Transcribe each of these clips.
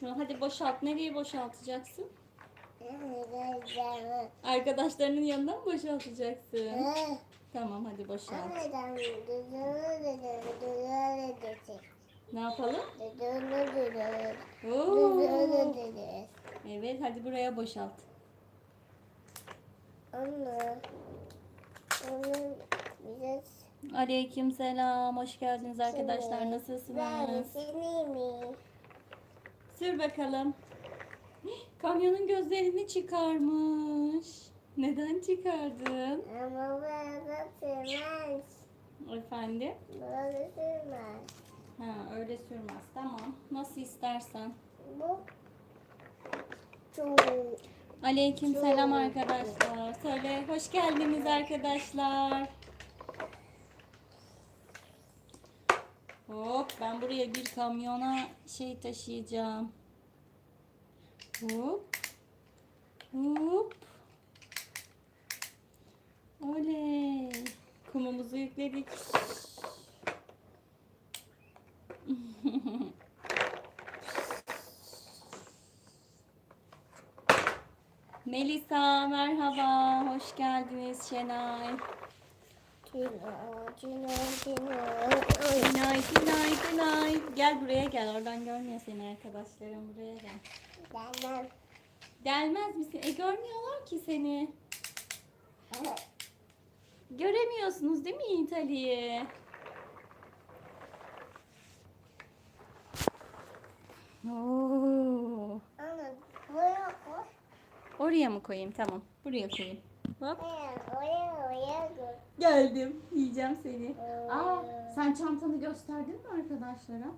konuşmuyor. Hadi boşalt. Nereye boşaltacaksın? Arkadaşlarının yanına mı boşaltacaksın? Tamam hadi boşalt. Ne yapalım? Oo. Evet hadi buraya boşalt. Aleyküm selam. Hoş geldiniz arkadaşlar. Nasılsınız? Sür bakalım. Kamyonun gözlerini çıkarmış. Neden çıkardın? Ama böyle sürmez. Efendim? Böyle sürmez. Ha öyle sürmez. Tamam. Nasıl istersen. Bu çok Aleyküm selam arkadaşlar. Söyle hoş geldiniz arkadaşlar. Hop ben buraya bir kamyona şey taşıyacağım. Hop. Hop. Oley. Kumumuzu yükledik. Melisa merhaba. Hoş geldiniz Şenay. Cino, cino, cino. Günay, günay, günay. Gel buraya gel. Oradan görmüyor seni arkadaşlarım. Buraya gel. Benden. Gelmez misin? E görmüyorlar ki seni. Göremiyorsunuz değil mi Yiğit Ali'yi? Oo. Ana, buraya koy. Oraya mı koyayım? Tamam. Buraya koyayım. Hop. Oraya, oraya, oraya koy. Geldim. Yiyeceğim seni. Aa, sen çantanı gösterdin mi arkadaşlara?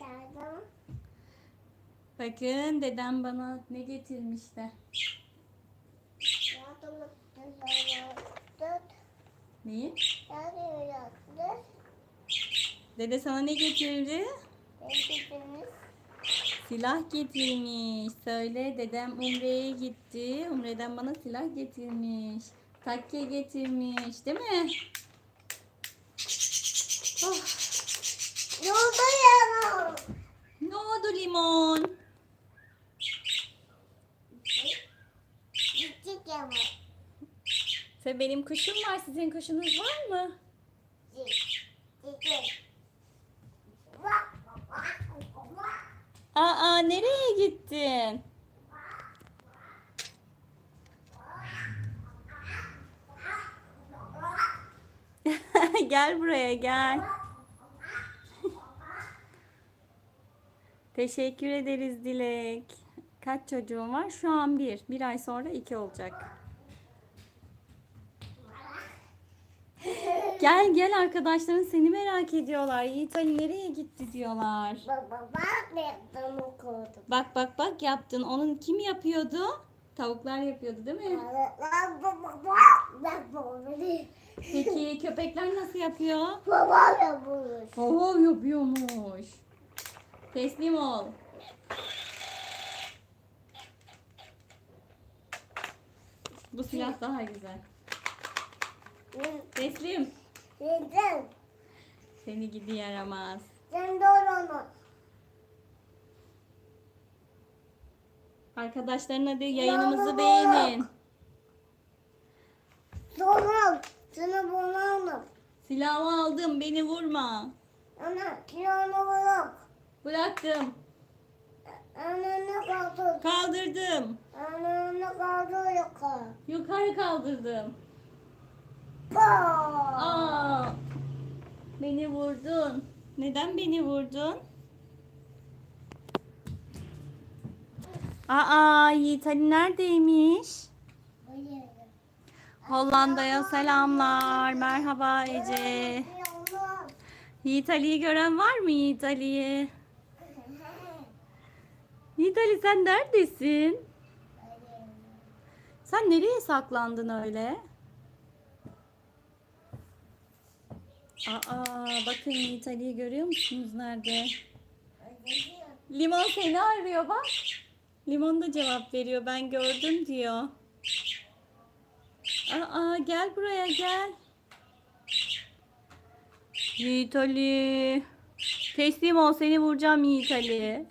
Bakalım. Bakın dedem bana ne getirmiş de. Neyi? Dede sana ne getirdi? Beklediğimiz Silah getirmiş. Söyle dedem Umre'ye gitti. Umre'den bana silah getirmiş. Takke getirmiş. Değil mi? Oh, Yolda yana. ne oldu limon? Gittik benim kuşum var. Sizin kuşunuz var mı? Aa nereye gittin? Gel buraya gel. Teşekkür ederiz Dilek. Kaç çocuğun var? Şu an bir. Bir ay sonra iki olacak. Gel gel arkadaşların seni merak ediyorlar. Yiğit Ali nereye gitti diyorlar. Baba bak ne yaptım. Bak bak bak yaptın. Onun kim yapıyordu? Tavuklar yapıyordu değil mi? Baba baba baba Peki köpekler nasıl yapıyor? Baba yapmış. Oo yapıyormuş. Teslim ol. Bu silah daha güzel. Teslim. Neden? Seni gidi yaramaz. Sen de onu. Arkadaşlarına de yayınımızı beğenin. Sonra sana bunu aldım. Silahımı aldım. Beni vurma. Ana kilonu bırak. Bıraktım. Ananı kaldır. Kaldırdım. Ananı kaldır yukarı. Yukarı kaldırdım. Aa, beni vurdun. Neden beni vurdun? Aa, Yiğit Ali neredeymiş? Hollanda'ya selamlar. Merhaba Ece. Yiğit Ali'yi gören var mı Yiğit Ali'yi? Yiğit Ali sen neredesin? Sen nereye saklandın öyle? Aa, bakın Yiğit Ali'yi görüyor musunuz nerede? Limon seni arıyor bak. Limon da cevap veriyor. Ben gördüm diyor. Aa, gel buraya gel. Yiğit Ali. Teslim ol seni vuracağım Yiğit Ali.